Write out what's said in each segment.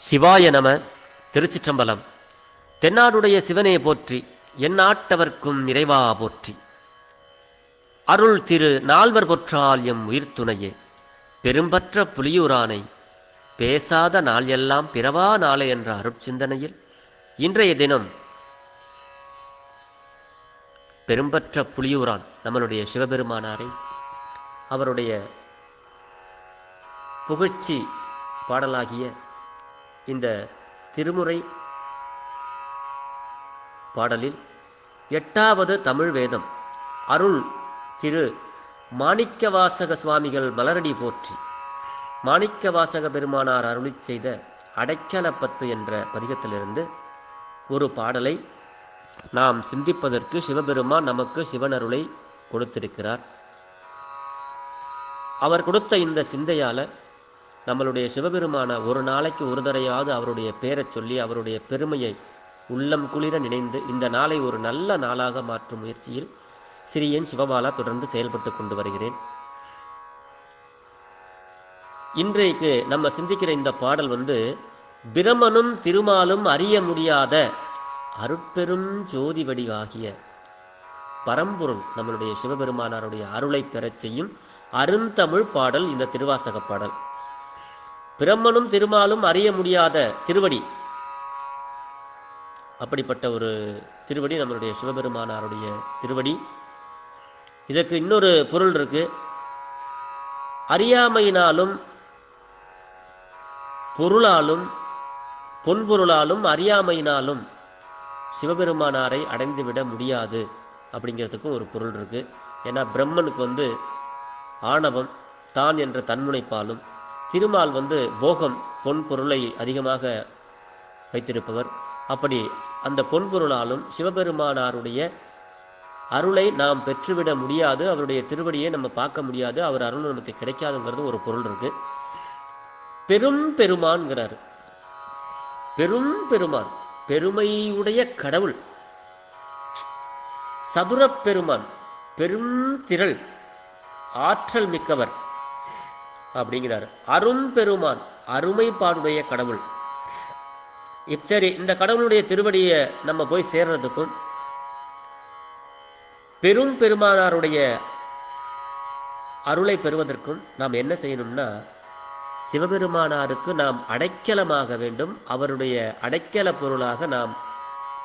சிவாய நம திருச்சிற்றம்பலம். தென்னாடுடைய சிவனே போற்றி எந்நாட்டவர்க்கும் நிறைவா போற்றி. அருள் திரு நால்வர் பொற்றால் எம் உயிர்த்துணையே பெரும்பற்ற புலியூரானை பேசாத நாள் எல்லாம் பிறவா நாளை என்ற அருட்சிந்தனையில் இன்றைய தினம் பெரும்பற்ற புலியூரான் நம்மளுடைய சிவபெருமானாரை அவருடைய புகழ்ச்சி பாடலாகிய இந்த திருமுறை பாடலில் எட்டாவது தமிழ் வேதம் அருள் திரு மாணிக்கவாசக சுவாமிகள் மலரடி போற்றி. மாணிக்கவாசக பெருமானார் அருளி செய்த அடைக்கலப்பத்து என்ற பதிகத்திலிருந்து ஒரு பாடலை நாம் சிந்திப்பதற்கு சிவபெருமான் நமக்கு சிவனருளை கொடுத்திருக்கிறார். அவர் கொடுத்த இந்த சிந்தையால் நம்மளுடைய சிவபெருமான ஒரு நாளைக்கு ஒரு தடையாவது அவருடைய பேரைச் சொல்லி அவருடைய பெருமையை உள்ளம் குளிர நினைந்து இந்த நாளை ஒரு நல்ல நாளாக மாற்றும் முயற்சியில் சிறியன் சிவபாலா தொடர்ந்து செயல்பட்டு கொண்டு வருகிறேன். இன்றைக்கு நம்ம சிந்திக்கிற இந்த பாடல் வந்து பிரமனும் திருமாலும் அறிய முடியாத அருட்பெரும் ஜோதி வடிவாகிய பரம்பொருள் நம்மளுடைய சிவபெருமானாருடைய அருளை பெறச் செய்யும் அருந்தமிழ் பாடல் இந்த திருவாசக பாடல். பிரம்மனும் திருமாலும் அறிய முடியாத திருவடி. அப்படிப்பட்ட ஒரு திருவடி நம்மளுடைய சிவபெருமானாருடைய திருவடி. இதற்கு இன்னொரு பொருள் இருக்கு. அறியாமையினாலும் பொருளாலும் பொன்பொருளாலும் அறியாமையினாலும் சிவபெருமானாரை அடைந்துவிட முடியாது அப்படிங்கிறதுக்கும் ஒரு பொருள் இருக்குது ஏன்னா பிரம்மனுக்கு வந்து ஆணவம் தான் என்ற தன்முனைப்பாலும் திருமால் வந்து போகம் பொன் பொருளை அதிகமாக வைத்திருப்பவர். அப்படி அந்த பொன்பொருளாலும் சிவபெருமானாருடைய அருளை நாம் பெற்றுவிட முடியாது. அவருடைய திருவடியை நம்ம பார்க்க முடியாது. அவர் அருள் நமக்கு கிடைக்காதுங்கிறது ஒரு பொருள் இருக்கு. பெரும் பெருமான்கிறார். பெரும் பெருமான் பெருமையுடைய கடவுள் சதுர பெருமான் பெரும் திரள் ஆற்றல் மிக்கவர். அப்படிங்கிறார். அருண் பெருமான் அருமைப்பாடுடைய கடவுள். இப் சரி இந்த கடவுளுடைய திருவடியை நம்ம போய் சேர்றதுக்கும் பெரும் பெருமானாருடைய அருளை பெறுவதற்கும் நாம் என்ன செய்யணும்னா சிவபெருமானாருக்கு நாம் அடைக்கலமாக வேண்டும் அவருடைய அடைக்கல பொருளாக நாம்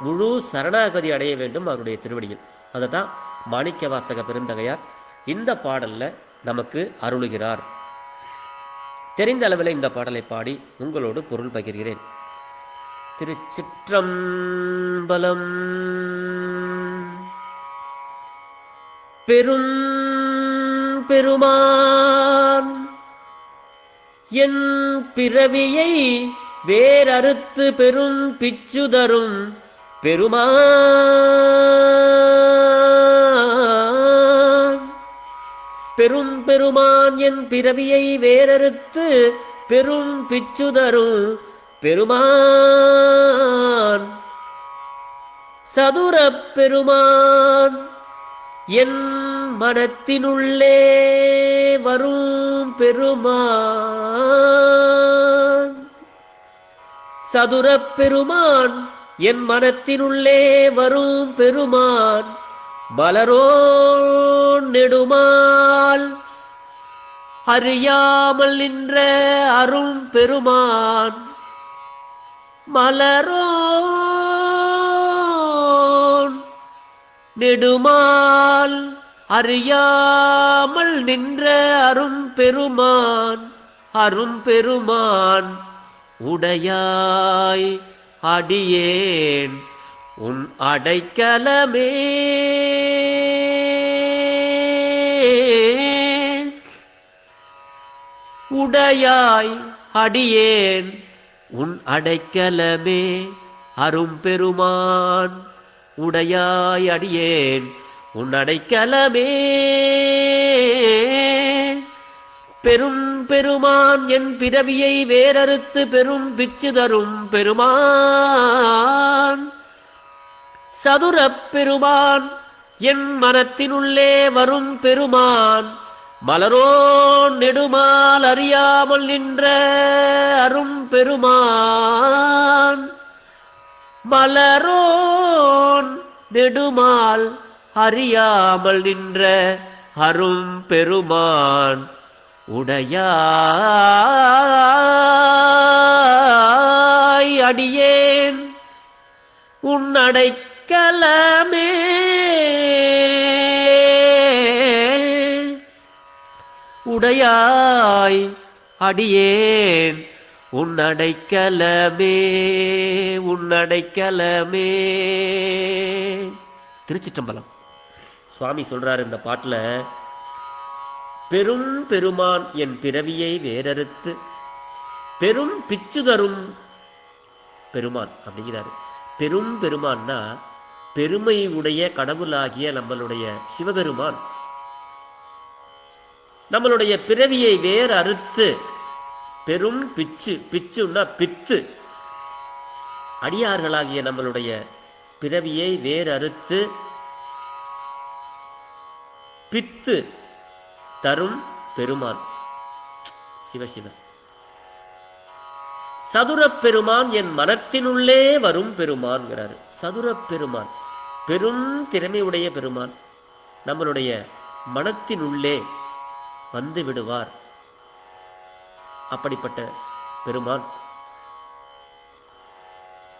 முழு சரணாகதி அடைய வேண்டும் அவருடைய திருவடியில். அதை தான் மாணிக்க வாசக பெருந்தகையார் இந்த பாடலில் நமக்கு அருளுகிறார். தெரிந்த அளவில் இந்த பாடலை பாடி உங்களோடு பொருள் பகிர்கிறேன். திருச்சிற்றம்பலம் பெரும் பெருமான் என் பிறவியை வேறறுத்து பெரும் பிச்சுதரும் பெருமான் பெரும் பெருமான் என் பிறவியை வேறறுத்து பெரும் பிச்சுதரும் பெருமான். சதுர பெருமான் என் மனத்தினுள்ளே வரும் பெருமான். சதுர பெருமான் என் மனத்தினுள்ளே வரும் பெருமான். மலரோ நெடுமால் அறியாமல் நின்ற அருள் பெருமான் மலரோ நெடுமால் அறியாமல் நின்ற அரும் பெருமான் அரும் பெருமான் உடையாய் அடியேன். உன் அடைக்கலமே. உடையாய் அடியேன் உன் அடைக்கலமே. அரும்பெருமான் உடையாய் அடியேன் உன் அடைக்கலமே. பெரும் பெருமான் என் பிறவியை வேறறுத்து பெரும் பிச்சு தரும் பெருமான். சதுரப் பெருமான் என் மனத்தினுள்ளே வரும் பெருமான் மலரோ நெடுமால் அறியாமல் நின்ற அரும் பெருமான். மலரோன் நெடுமால் அறியாமல் நின்ற அரும் பெருமான் உடையாய் அடியேன். கலமே. உடையாய் அடியேன் உன்னடைக்கலமே உன்னடைக்கலமே. திருச்சிற்றம்பலம். சுவாமி சொல்றாரு இந்த பாட்டில் பெரும் பெருமான் என் பிறவியை வேறறுத்து பெரும் பிச்சு தரும் பெருமான் அப்படிங்கிறாரு. பெரும் பெருமான்னா பெருமை உடைய கடவுளாகிய நம்மளுடைய சிவபெருமான். நம்மளுடைய பிறவியை வேறு அறுத்து பெரும் பிச்சு பிச்சுன்னா பித்து. அடியார்களாகிய நம்மளுடைய பிறவியை வேறு அறுத்து பித்து தரும் பெருமான். சிவசிவன் சதுரப் பெருமான் என் மனத்தினுள்ளே வரும் பெருமான்கிறாரு. சதுரப் பெருமான் பெரும் திறமையுடைய பெருமான் நம்மளுடைய மனத்தினுள்ளே வந்து விடுவார். அப்படிப்பட்ட பெருமான்.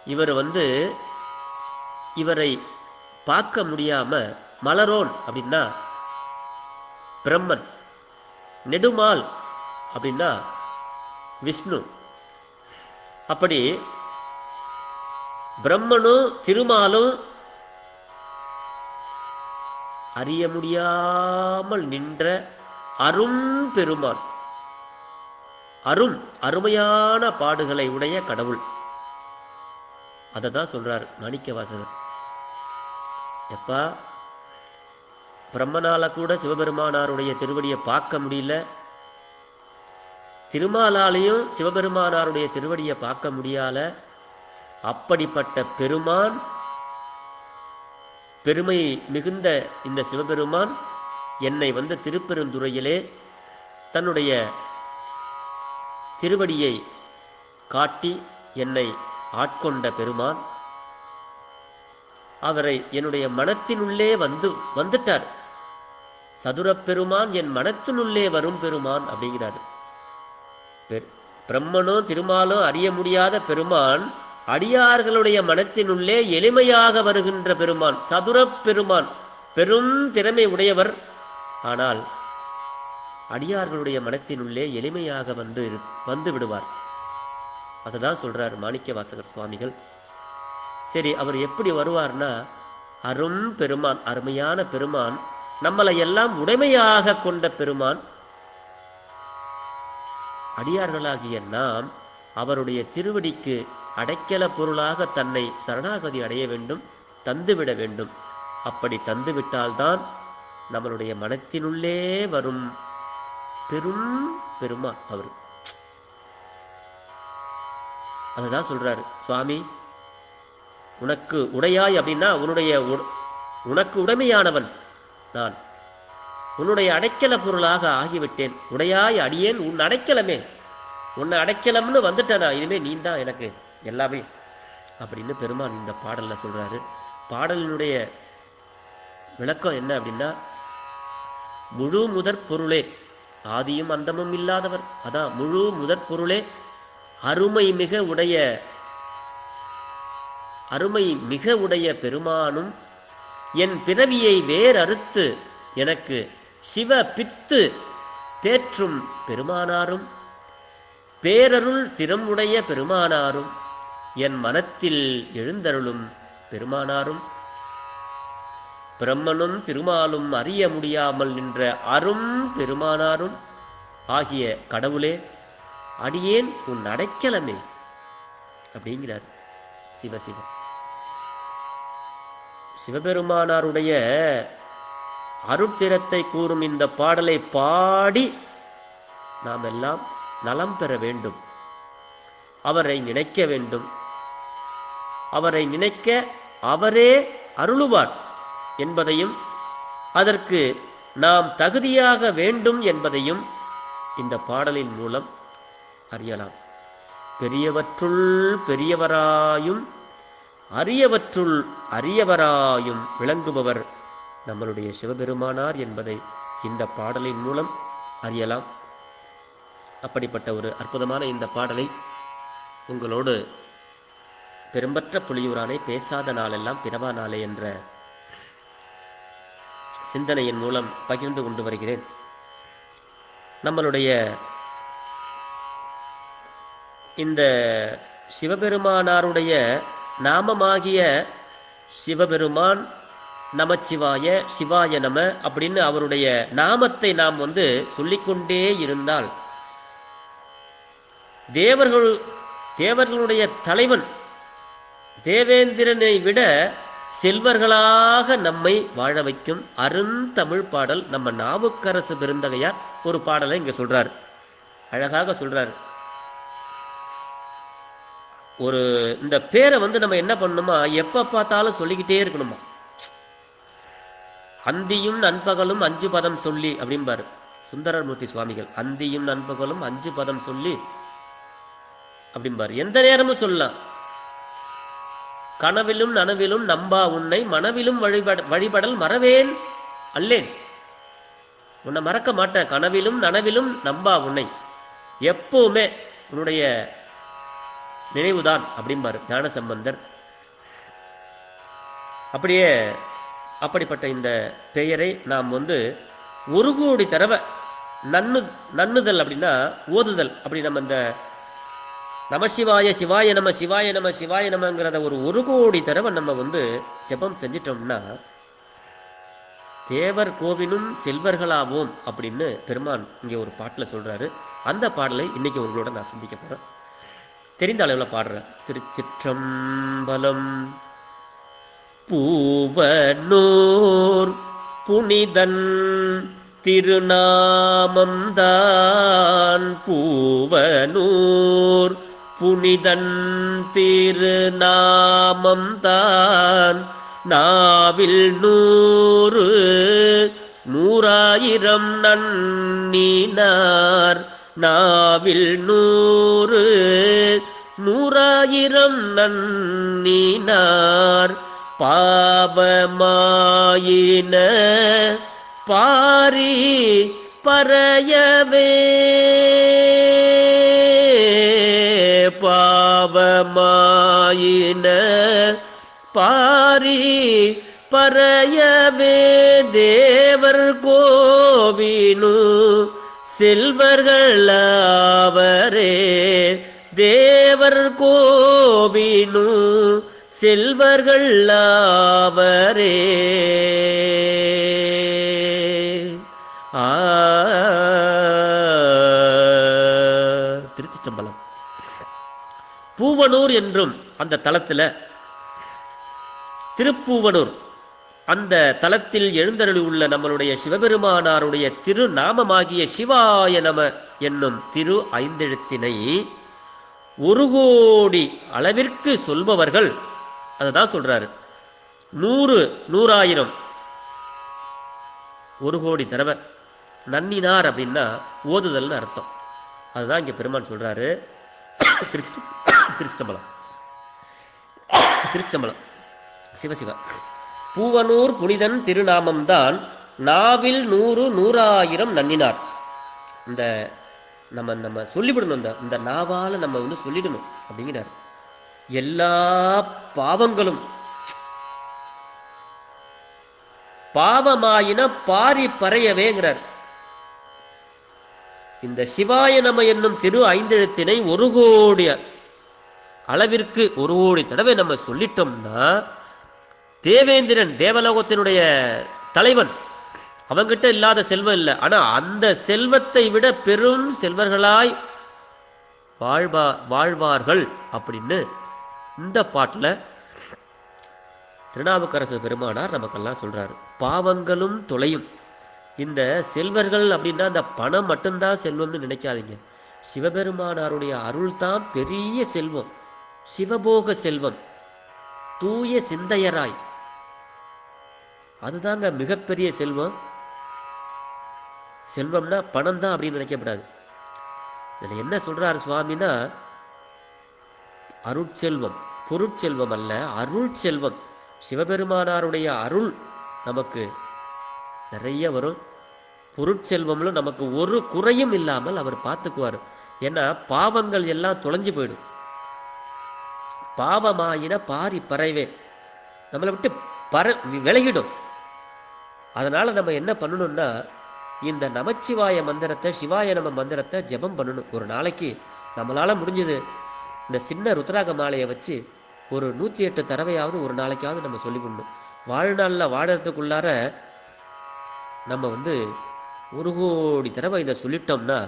இவர் வந்து இவரை பார்க்க முடியாம மலரோன் அப்படின்னா பிரம்மன் நெடுமால் அப்படின்னா விஷ்ணு. அப்படி பிரம்மனும் திருமாலும் அறிய முடியாமல் நின்ற அரும் பெருமான். அரும் அருமையான பாடுகளை உடைய கடவுள். அதை தான் சொல்றார் மாணிக்க வாசகர். எப்பா பிரம்மனால கூட சிவபெருமானாருடைய திருவடியை பார்க்க முடியல. திருமாலாலையும் சிவபெருமானாருடைய திருவடியை பார்க்க முடியால. அப்படிப்பட்ட பெருமான் பெருமை மிகுந்த இந்த சிவபெருமான் என்னை வந்து திருப்பெருந்துறையிலே தன்னுடைய திருவடியை காட்டி என்னை ஆட்கொண்ட பெருமான். அவரை என்னுடைய மனத்தினுள்ளே வந்து வந்துட்டார். சதுரப் பெருமான் என் மனத்தினுள்ளே வரும் பெருமான் அப்படிங்கிறாரு. பெரு- பிரம்மனோ திருமாலோ அறிய முடியாத பெருமான் அடியார்களுடைய மனத்தினுள்ளே எளிமையாக வருகின்ற பெருமான் சதுரப் பெருமான் பெரும் திறமை உடையவர். ஆனால் அடியார்களுடைய மனத்தினுள்ளே எளிமையாக வந்து இரு- வந்து விடுவார். அதுதான் சொல்றார் மாணிக்க வாசகர் சுவாமிகள். சரி அவர் எப்படி வருவார்னா அரும் பெருமான் அருமையான பெருமான் நம்மளை எல்லாம் உடைமையாக கொண்ட பெருமான் அடியார்களாகிய நாம் அவருடைய திருவடிக்கு அடைக்கல பொருளாக தன்னை சரணாகதி அடைய வேண்டும் தந்துவிட வேண்டும். அப்படி தந்துவிட்டால்தான் நம்மளுடைய மனத்தினுள்ளே வரும் பெரும் பெருமா அவர் அதுதான் சொல்றாரு சுவாமி உனக்கு உடையாய் அப்படின்னா உன்னுடைய உ- உனக்கு உடைமையானவன் நான். உன்னுடைய அடைக்கல பொருளாக ஆகிவிட்டேன். உடையாய் அடியேன் உன் அடைக்கலமே. உன்னை அடைக்கலம்னு வந்துட்டேனா? இனிமே நீ தான் எனக்கு. எல்லாமே. அப்படின்னு பெருமான் இந்த பாடலில் சொல்கிறாரு பாடலினுடைய விளக்கம் என்ன அப்படின்னா முழு முதற் பொருளே ஆதியும் அந்தமும் இல்லாதவர். அதான் முழு முதற் பொருளே அருமை மிக உடைய அருமை மிக உடைய பெருமானும் என் பிறவியை வேறறுத்து எனக்கு சிவ பித்து தேற்றும் பெருமானாரும் பேரருள் திறமுடைய பெருமானாரும் என் மனத்தில் எழுந்தருளும் பெருமானாரும் பிரம்மனும் திருமாலும் அறிய முடியாமல் நின்ற அரும் பெருமானாரும் ஆகிய கடவுளே அடியேன் உன் அடைக்கலமே அப்படிங்கிறார் சிவசிவ சிவபெருமானாருடைய அருட்திறத்தை கூறும் இந்த பாடலை பாடி நாம் எல்லாம் நலம் பெற வேண்டும். அவரை நினைக்க வேண்டும். அவரை நினைக்க அவரே அருளுவார் என்பதையும் அதற்கு நாம் தகுதியாக வேண்டும் என்பதையும் இந்த பாடலின் மூலம் அறியலாம். பெரியவற்றுள் பெரியவராயும் அரியவற்றுள் அரியவராயும் விளங்குபவர் நம்மளுடைய சிவபெருமானார் என்பதை இந்த பாடலின் மூலம் அறியலாம். அப்படிப்பட்ட ஒரு அற்புதமான இந்த பாடலை உங்களோடு பெரும்பற்ற புலியூரானை பேசாத நாளெல்லாம் பிறவா நாளே என்ற சிந்தனையின் மூலம் பகிர்ந்து கொண்டு வருகிறேன். நம்மளுடைய இந்த சிவபெருமானாருடைய நாமமாகிய சிவபெருமான் நமச்சிவாய சிவாய நம அப்படின்னு அவருடைய நாமத்தை நாம் வந்து சொல்லிக்கொண்டே இருந்தால் தேவர்கள் தேவர்களுடைய தலைவன் தேவேந்திரனை விட செல்வர்களாக நம்மை வாழ வைக்கும் அருந்தமிழ் பாடல் நம்ம நாவுக்கரசு பெருந்தகையார் ஒரு பாடலை இங்க சொல்றார். அழகாக சொல்றார். ஒரு இந்த பேரை வந்து நம்ம என்ன பண்ணணுமா எப்ப பார்த்தாலும் சொல்லிக்கிட்டே இருக்கணுமா? அந்தியும் நண்பகலும் அஞ்சு பதம் சொல்லி அப்படிம்பாரு சுந்தரமூர்த்தி சுவாமிகள். அந்தியும் நண்பகலும் அஞ்சு பதம் சொல்லி அப்படிம்பாரு. எந்த நேரமும் சொல்லலாம். கனவிலும் நனவிலும் நம்பா உன்னை மனவிலும் வழிபட வழிபடல் மறவேன் அல்லேன். உன்னை மறக்க மாட்டேன். கனவிலும் நனவிலும் நம்பா உன்னை. எப்பவுமே உன்னுடைய நினைவுதான் அப்படிம்பாரு ஞான சம்பந்தர் அப்படியே அப்படிப்பட்ட இந்த பெயரை நாம் வந்து ஒரு கோடி தடவை நன்னு நன்னுதல் அப்படின்னா ஓதுதல். அப்படி நம்ம இந்த நமசிவாய சிவாய நம சிவாய நம சிவாய நமங்கிறத ஒரு ஒரு கோடி தடவை நம்ம வந்து ஜெபம் செஞ்சிட்டோம்னா தேவர் கோவினும் செல்வர்களாவோம் அப்படின்னு பெருமான் இங்கே ஒரு பாட்டில் சொல்கிறாரு அந்த பாடலை இன்னைக்கு உங்களோட நான் சிந்திக்க போகிறேன் தெரிந்த அளவில் பாடுறேன். திருச்சிற்றம்பலம் பூவனூர் புனிதன் திருநாமம்தான் பூவனூர் புனிதன் திருநாமம்தான் நாவில் நூறு நூறாயிரம் நன்னினார் நாவில் நூறு நூறாயிரம் நன்னினார் பாவமாயின பாரி பறையவே பாவமாயின பாரி பறையவே தேவர் கோவினு செல்வர்கள் அவரே தேவர் கோவினு செல்வர்களாவரே ஆ. திருச்சிற்றம்பலம். பூவனூர் என்றும் அந்த தலத்தில் திருப்பூவனூர் அந்த தலத்தில் எழுந்தருளி உள்ள நம்மளுடைய சிவபெருமானாருடைய திருநாமமாகிய சிவாய நம என்னும் திரு ஐந்தெழுத்தினை ஒரு கோடி அளவிற்கு சொல்பவர்கள் அதை தான் சொல்றாரு. நூறு நூறாயிரம். ஒரு கோடி தடவை. நன்னினார் அப்படின்னா ஓதுதல்னு அர்த்தம். அதுதான் இங்க பெருமான் சொல்றாரு. திருச்சி திருச்சிட்டம்பலம் திருச்சிட்டம்பலம் சிவசிவ பூவனூர் புனிதன் திருநாமம்தான் நாவில் நூறு நூறாயிரம் நன்னினார். இந்த நம்ம நம்ம சொல்லிவிடணும் இந்த இந்த நாவால் நம்ம வந்து சொல்லிடணும் அப்படிங்கிறார். எல்லா பாவங்களும். பாவமாயின பாரி பறையவேங்கிறார். இந்த சிவாய நம என்னும் திரு ஐந்தெழுத்தினை ஒரு கோடி அளவிற்கு ஒரு கோடி தடவை நம்ம சொல்லிட்டோம்னா தேவேந்திரன் தேவலோகத்தினுடைய தலைவன். அவங்கிட்ட இல்லாத செல்வம் இல்லை. ஆனா அந்த செல்வத்தை விட பெரும் செல்வர்களாய் வாழ்வா வாழ்வார்கள் அப்படின்னு இந்த பாட்டில் திருநாவுக்கரசு பெருமானார் நமக்கெல்லாம் சொல்கிறாரு பாவங்களும் தொலையும். இந்த செல்வர்கள் அப்படின்னா அந்த பணம் மட்டும்தான் செல்வம்னு நினைக்காதீங்க. சிவபெருமானாருடைய அருள் தான் பெரிய செல்வம் சிவபோக செல்வம் தூய சிந்தையராய். அதுதாங்க மிகப்பெரிய செல்வம். செல்வம்னா பணம் தான் அப்படின்னு நினைக்கப்படாது. இதில் என்ன சொல்கிறாரு சுவாமின்னா அருட்செல்வம். பொருட்செல்வம் அல்ல அருள் செல்வம். சிவபெருமானாருடைய அருள் நமக்கு நிறைய வரும். பொருட்செல்வம்ல நமக்கு ஒரு குறையும் இல்லாமல் அவர் பார்த்துக்குவார். ஏன்னா பாவங்கள் எல்லாம் தொலைஞ்சு போயிடும். பாவமாயின பாரி பறைவே. நம்மளை விட்டு பற விலகிடும். அதனால் நம்ம என்ன பண்ணணும்னா இந்த நமச்சிவாய மந்திரத்தை சிவாய நம மந்திரத்தை ஜெபம் பண்ணணும். ஒரு நாளைக்கு நம்மளால் முடிஞ்சது இந்த சின்ன ருத்ராக மாலையை வச்சு ஒரு நூற்றி எட்டு தடவையாவது ஒரு நாளைக்காவது நம்ம சொல்லி கொடுணும் வாழ்நாளில் வாழறதுக்குள்ளார நம்ம வந்து ஒரு கோடி தடவை இதை சொல்லிட்டோம்னா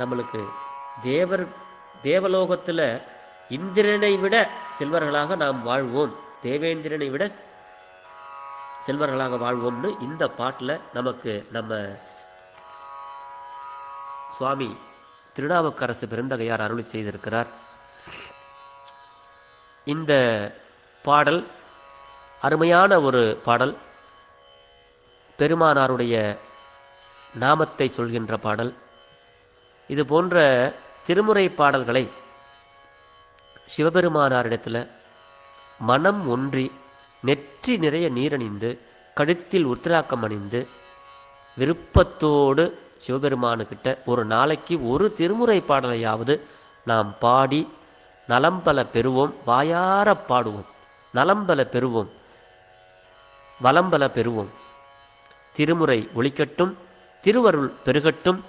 நம்மளுக்கு தேவர் தேவலோகத்தில் இந்திரனை விட செல்வர்களாக நாம் வாழ்வோம். தேவேந்திரனை விட செல்வர்களாக வாழ்வோம்னு இந்த பாட்டில் நமக்கு நம்ம சுவாமி திருநாவுக்கரசு பெருந்தகையார் அருளி செய்திருக்கிறார். இந்த பாடல் அருமையான ஒரு பாடல். பெருமானாருடைய நாமத்தை சொல்கின்ற பாடல். இது போன்ற திருமுறை பாடல்களை சிவபெருமானாரிடத்தில் மனம் ஒன்றி நெற்றி நிறைய நீரணிந்து கழுத்தில் உத்திராக்கம் அணிந்து விருப்பத்தோடு சிவபெருமானுக்கிட்ட ஒரு நாளைக்கு ஒரு திருமுறை பாடலையாவது நாம் பாடி நலம்பல பெறுவோம் வாயார பாடுவோம். நலம்பல பெறுவோம் வலம்பல பெறுவோம். திருமுறை ஒழிக்கட்டும் திருவருள் பெருகட்டும்.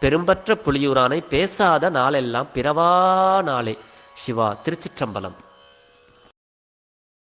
பெரும்பற்ற புலியூரானை பேசாத நாளெல்லாம் பிறவா நாளே. சிவா திருச்சிற்றம்பலம்.